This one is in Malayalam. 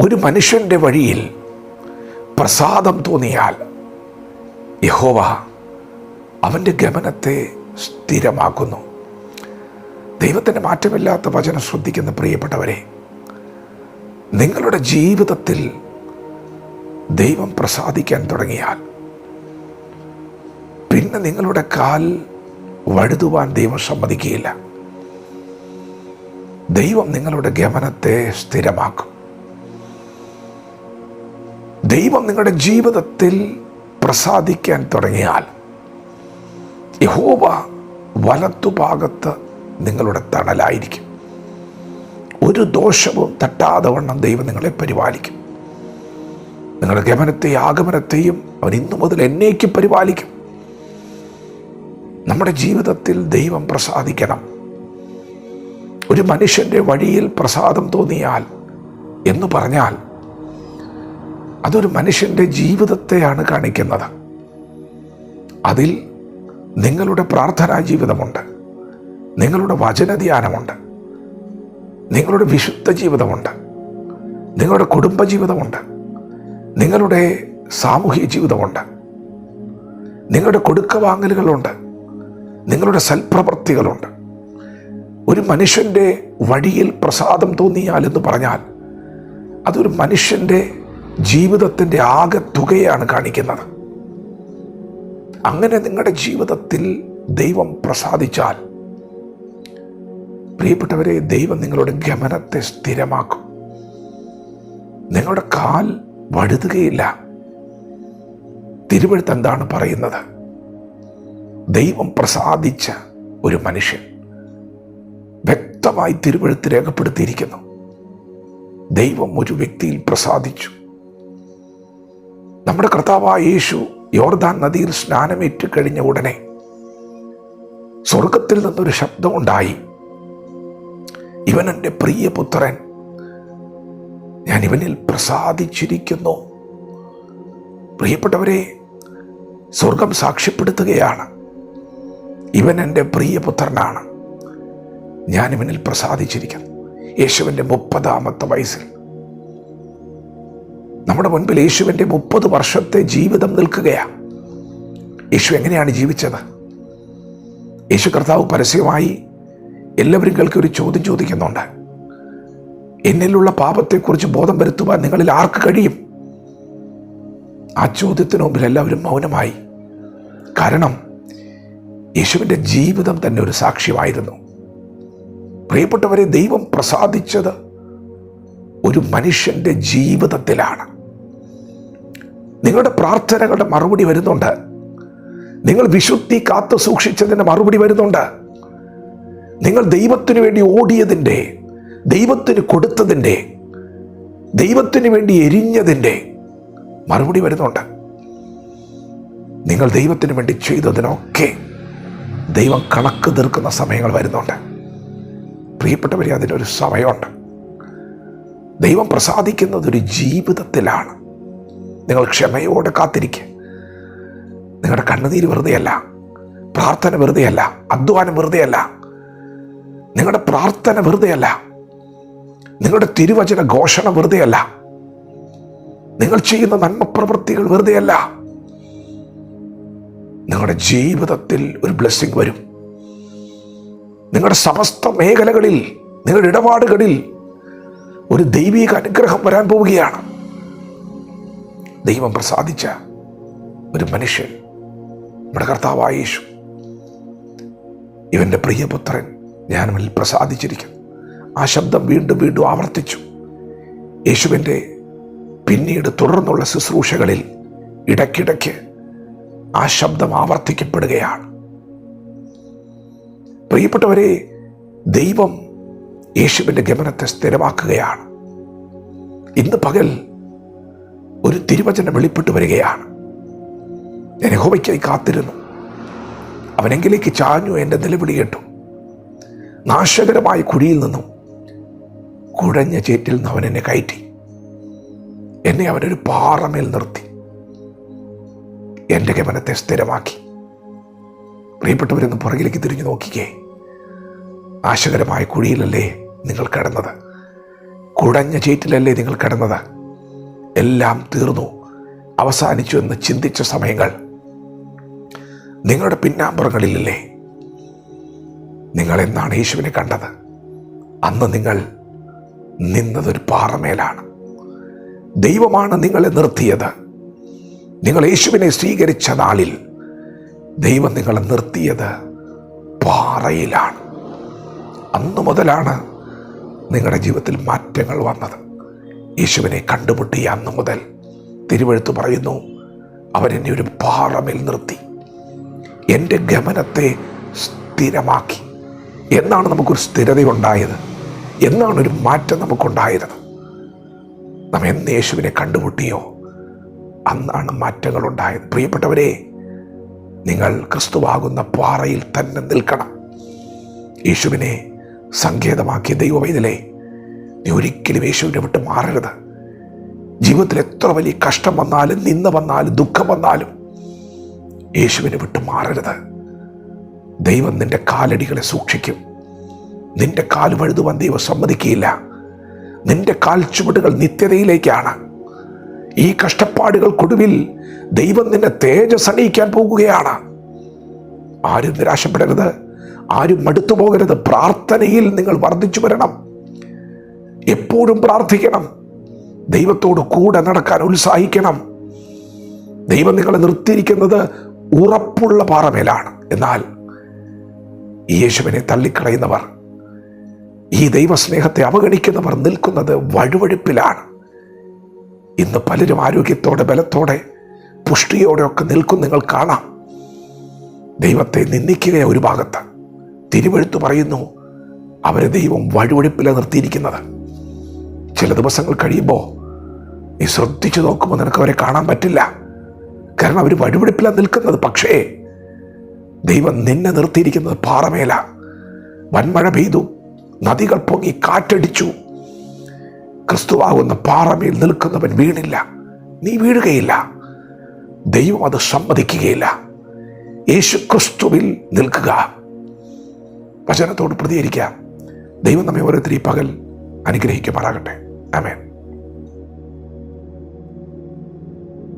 ഒരു മനുഷ്യന്റെ വഴിയിൽ പ്രസാദം തോന്നിയാൽ യഹോവ അവന്റെ ഗമനത്തെ സ്ഥിരമാക്കുന്നു. ദൈവത്തിന്റെ മാറ്റമില്ലാത്ത വചനം ശ്രദ്ധിക്കുന്ന പ്രിയപ്പെട്ടവരെ നിങ്ങളുടെ ജീവിതത്തിൽ ദൈവം പ്രസാദിക്കാൻ തുടങ്ങിയാൽ പിന്നെ നിങ്ങളുടെ കാൽ വഴുതുവാൻ ദൈവം സമ്മതിക്കുകയില്ല. ദൈവം നിങ്ങളുടെ ഗമനത്തെ സ്ഥിരമാക്കും. ദൈവം നിങ്ങളുടെ ജീവിതത്തിൽ പ്രസാദിക്കാൻ തുടങ്ങിയാൽ യഹോവ വലത്തുഭാഗത്ത് നിങ്ങളുടെ തണലായിരിക്കും. ഒരു ദോഷവും തട്ടാതെ വണ്ണം ദൈവം നിങ്ങളെ പരിപാലിക്കും. നിങ്ങളുടെ ഗമനത്തെയും ആഗമനത്തെയും അവൻ ഇന്നു മുതൽ എന്നേക്ക് പരിപാലിക്കും. നമ്മുടെ ജീവിതത്തിൽ ദൈവം പ്രസാദിക്കണം. ഒരു മനുഷ്യന്റെ വഴിയിൽ പ്രസാദം തോന്നിയാൽ എന്ന് പറഞ്ഞാൽ അതൊരു മനുഷ്യന്റെ ജീവിതത്തെയാണ് കാണിക്കുന്നത്. അതിൽ നിങ്ങളുടെ പ്രാർത്ഥനാ ജീവിതമുണ്ട്. നിങ്ങളുടെ വചനധ്യാനമുണ്ട്. നിങ്ങളുടെ വിശുദ്ധ ജീവിതമുണ്ട്. നിങ്ങളുടെ കുടുംബ ജീവിതമുണ്ട്. നിങ്ങളുടെ സാമൂഹിക ജീവിതമുണ്ട്. നിങ്ങളുടെ കൊടുക്ക വാങ്ങലുകളുണ്ട് നിങ്ങളുടെ സൽപ്രവൃത്തികളുണ്ട് ഒരു മനുഷ്യന്റെ വഴിയിൽ പ്രസാദം തോന്നിയാൽ എന്ന് പറഞ്ഞാൽ അതൊരു മനുഷ്യന്റെ ജീവിതത്തിന്റെ ആകെ തുകയാണ് കാണിക്കുന്നത്. അങ്ങനെ നിങ്ങളുടെ ജീവിതത്തിൽ ദൈവം പ്രസാദിച്ചാൽ പ്രിയപ്പെട്ടവരെ ദൈവം നിങ്ങളുടെ ഗമനത്തെ സ്ഥിരമാക്കും. നിങ്ങളുടെ കാൽ വഴുതുകയില്ല. തിരുവഴുത്ത് എന്താണ് പറയുന്നത്? ദൈവം പ്രസാദിച്ച ഒരു മനുഷ്യൻ വ്യക്തമായി തിരുവഴുത്ത് രേഖപ്പെടുത്തിയിരിക്കുന്നു. ദൈവം ഒരു വ്യക്തിയിൽ പ്രസാദിച്ചു. നമ്മുടെ കർത്താവായ യേശു യോർദാൻ നദിയിൽ സ്നാനമേറ്റ് കഴിഞ്ഞ ഉടനെ സ്വർഗത്തിൽ നിന്നൊരു ശബ്ദമുണ്ടായി ഇവൻ എന്റെ പ്രിയപുത്രൻ ഞാൻ ഇവനിൽ പ്രസാദിച്ചിരിക്കുന്നു. പ്രിയപ്പെട്ടവരെ സ്വർഗം സാക്ഷ്യപ്പെടുത്തുകയാണ്. ഇവൻ എന്റെ പ്രിയപുത്രനാണ് ഞാൻ ഇവനിൽ പ്രസാദിച്ചിരിക്കുന്നു. യേശുവിന്റെ മുപ്പതാമത്തെ വയസ്സിൽ നമ്മുടെ മുൻപിൽ യേശുവിന്റെ മുപ്പത് വർഷത്തെ ജീവിതം നിൽക്കുകയാണ്. യേശു എങ്ങനെയാണ് ജീവിച്ചത്? യേശു കർത്താവ് പരസ്യമായി എല്ലാവരും കേൾക്കി ഒരു ചോദ്യം ചോദിക്കുന്നുണ്ട്. എന്നിലുള്ള പാപത്തെക്കുറിച്ച് ബോധം വരുത്തുവാൻ നിങ്ങളിൽ ആർക്ക് കഴിയും? ആ ചോദ്യത്തിന് മുമ്പിൽ എല്ലാവരും മൗനമായി. കാരണം യേശുവിന്റെ ജീവിതം തന്നെ ഒരു സാക്ഷ്യമായിരുന്നു. പ്രിയപ്പെട്ടവരെ ദൈവം പ്രസാദിച്ചത് ഒരു മനുഷ്യന്റെ ജീവിതത്തിലാണ്. നിങ്ങളുടെ പ്രാർത്ഥനകളുടെ മറുപടി വരുന്നുണ്ട്. നിങ്ങൾ വിശുദ്ധി കാത്തു സൂക്ഷിച്ചതിന്റെ മറുപടി വരുന്നുണ്ട്. നിങ്ങൾ ദൈവത്തിനു വേണ്ടി ഓടിയതിന്റെ ദൈവത്തിന് കൊടുത്തതിന്റെ ദൈവത്തിന് വേണ്ടി എരിഞ്ഞതിന്റെ മറുപടി വരുന്നുണ്ട്. നിങ്ങൾ ദൈവത്തിന് വേണ്ടി ചെയ്തതിനൊക്കെ ദൈവം കണക്ക് തീർക്കുന്ന സമയങ്ങൾ വരുന്നുണ്ട്. പ്രിയപ്പെട്ടവരെ അതിനൊരു സമയമുണ്ട്. ദൈവം പ്രസാദിക്കുന്നത് ഒരു ജീവിതത്തിലാണ്. നിങ്ങൾ ക്ഷമയോടെ കാത്തിരിക്കുക നിങ്ങളുടെ കണ്ണുനീര് വെറുതെയല്ല പ്രാർത്ഥന വെറുതെയല്ല അധ്വാനം വെറുതെയല്ല. നിങ്ങളുടെ പ്രാർത്ഥന വെറുതെയല്ല നിങ്ങളുടെ തിരുവചന ഘോഷണം വെറുതെയല്ല. നിങ്ങൾ ചെയ്യുന്ന നന്മ പ്രവൃത്തികൾ വെറുതെയല്ല. നിങ്ങളുടെ ജീവിതത്തിൽ ഒരു ബ്ലെസ്സിങ് വരും. നിങ്ങളുടെ സമസ്ത മേഖലകളിൽ നിങ്ങളുടെ ഇടപാടുകളിൽ ഒരു ദൈവിക അനുഗ്രഹം വരാൻ പോവുകയാണ്. ദൈവം പ്രസാദിച്ച ഒരു മനുഷ്യൻ നമ്മുടെ കർത്താവായ യേശു. ഇവന്റെ പ്രിയപുത്രൻ ജ്ഞാനമിൽ പ്രസാദിച്ചിരിക്കുന്നു. ആ ശബ്ദം വീണ്ടും വീണ്ടും ആവർത്തിച്ചു. യേശുവിന്റെ പിന്നീട് തുടർന്നുള്ള ശുശ്രൂഷകളിൽ ഇടയ്ക്കിടയ്ക്ക് ആ ശബ്ദം ആവർത്തിക്കപ്പെടുകയാണ്. പ്രിയപ്പെട്ടവരെ ദൈവം യേശുവിന്റെ ഗമനത്തെ സ്ഥിരമാക്കുകയാണ്. ഇന്ന് പകൽ ഒരു തിരുവചനം വെളിപ്പെട്ടു വരികയാണ്. ഞാൻ ഹോബയ്ക്കായി കാത്തിരുന്നു. അവനെങ്കിലേക്ക് ചാഞ്ഞു എന്റെ നിലവിളി കേട്ടു. നാശകരമായ കുഴിയിൽ നിന്നും കുഴഞ്ഞ ചേറ്റിൽ നിന്ന് അവൻ എന്നെ കയറ്റി. എന്നെ അവനൊരു പാറമേൽ നിർത്തി. എന്റെ ഗമനത്തെ സ്ഥിരമാക്കി. പ്രിയപ്പെട്ടവരെന്ന് പുറകിലേക്ക് തിരിഞ്ഞു നോക്കിക്കേ. നാശകരമായ കുഴിയിലല്ലേ നിങ്ങൾ കിടന്നത്? കുടഞ്ഞ ചേറ്റിലല്ലേ നിങ്ങൾ കിടന്നത്? എല്ലാം തീർന്നു. അവസാനിച്ചു എന്ന് ചിന്തിച്ച സമയങ്ങൾ. നിങ്ങളുടെ പിന്നാമ്പുറങ്ങളിലില്ലേ? നിങ്ങൾ എന്നാണ് യേശുവിനെ കണ്ടത്? അന്ന് നിങ്ങൾ നിന്നതൊരു പാറമേലാണ്. ദൈവമാണ് നിങ്ങളെ നിർത്തിയത്. നിങ്ങൾ യേശുവിനെ സ്വീകരിച്ച നാളിൽ ദൈവം നിങ്ങളെ നിർത്തിയത് പാറയിലാണ്. അന്നു മുതലാണ് നിങ്ങളുടെ ജീവിതത്തിൽ മാറ്റങ്ങൾ വന്നത്. യേശുവിനെ കണ്ടുമുട്ടിയ അന്ന് മുതൽ തിരുവഴുത്ത് പറയുന്നു അവരെന്നെ ഒരു പാറമേൽ നിർത്തി. എന്റെ ഗമനത്തെ സ്ഥിരമാക്കി. എന്നാണ് നമുക്കൊരു സ്ഥിരതയുണ്ടായത്. എന്നാണ് ഒരു മാറ്റം നമുക്കുണ്ടായത്. നാം എന്ന് യേശുവിനെ കണ്ടുമുട്ടിയോ? അന്നാണ് മാറ്റങ്ങൾ ഉണ്ടായത് പ്രിയപ്പെട്ടവരെ നിങ്ങൾ ക്രിസ്തുവാകുന്ന പാറയിൽ തന്നെ നിൽക്കണം. യേശുവിനെ സങ്കേതമാക്കിയ ദൈവവൈതലേ നീ ഒരിക്കലും യേശുവിനെ വിട്ട് മാറരുത്. ജീവിതത്തിൽ എത്ര വലിയ കഷ്ടം വന്നാലും നിന്ന് വന്നാലും ദുഃഖം വന്നാലും യേശുവിനെ വിട്ട് മാറരുത്. ദൈവം നിന്റെ കാലടികളെ സൂക്ഷിക്കും. നിന്റെ കാൽ വഴുതുവാൻ ദൈവം സമ്മതിക്കുകയില്ല. നിന്റെ കാൽ ചുവടുകൾ നിത്യതയിലേക്കാണ്. ഈ കഷ്ടപ്പാടുകൾക്കൊടുവിൽ ദൈവം നിന്നെ തേജസ് അണിയിക്കാൻ പോകുകയാണ്. ആരും നിരാശപ്പെടരുത്. ആരും മടുത്തു പോകരുത് പ്രാർത്ഥനയിൽ നിങ്ങൾ വർദ്ധിച്ചു വരണം. എപ്പോഴും പ്രാർത്ഥിക്കണം. ദൈവത്തോട് കൂടെ നടക്കാൻ ഉത്സാഹിക്കണം. ദൈവം നിങ്ങളെ നിർത്തിയിരിക്കുന്നത് ഉറപ്പുള്ള പാറമേലാണ്. എന്നാൽ യേശുവിനെ തള്ളിക്കളയുന്നവർ ഈ ദൈവസ്നേഹത്തെ അവഗണിക്കുന്നവർ നിൽക്കുന്നത് വഴുവഴുപ്പിലാണ്. ഇന്ന് പലരും ആരോഗ്യത്തോടെ ബലത്തോടെ പുഷ്ടിയോടെയൊക്കെ നിൽക്കും നിങ്ങൾ കാണാം. ദൈവത്തെ നിന്ദിക്കുക ഒരു ഭാഗത്ത്. തിരുവഴുത്ത് പറയുന്നു അവരെ ദൈവം വഴുവഴുപ്പില നിർത്തിയിരിക്കുന്നത്. ചില ദിവസങ്ങൾ കഴിയുമ്പോൾ നീ ശ്രദ്ധിച്ചു നോക്കുമ്പോൾ നിനക്ക് അവരെ കാണാൻ പറ്റില്ല. കാരണം അവർ വഴിപിടിപ്പില്ല നിൽക്കുന്നത്. പക്ഷേ ദൈവം നിന്നെ നിർത്തിയിരിക്കുന്നത് പാറമേല. വൻമഴ പെയ്തു നദികൾ പൊങ്ങി കാറ്റടിച്ചു. ക്രിസ്തുവാകുന്ന പാറമേൽ നിൽക്കുന്നവൻ വീണില്ല. നീ വീഴുകയില്ല. ദൈവം അത് സമ്മതിക്കുകയില്ല. യേശു ക്രിസ്തുവിൽ നിൽക്കുക. വചനത്തോട് പ്രതികരിക്കുക ദൈവം നമ്മെ ഓരോരുത്തരും ഈ പകൽ അനുഗ്രഹിക്കുമാറാകട്ടെ. Amén.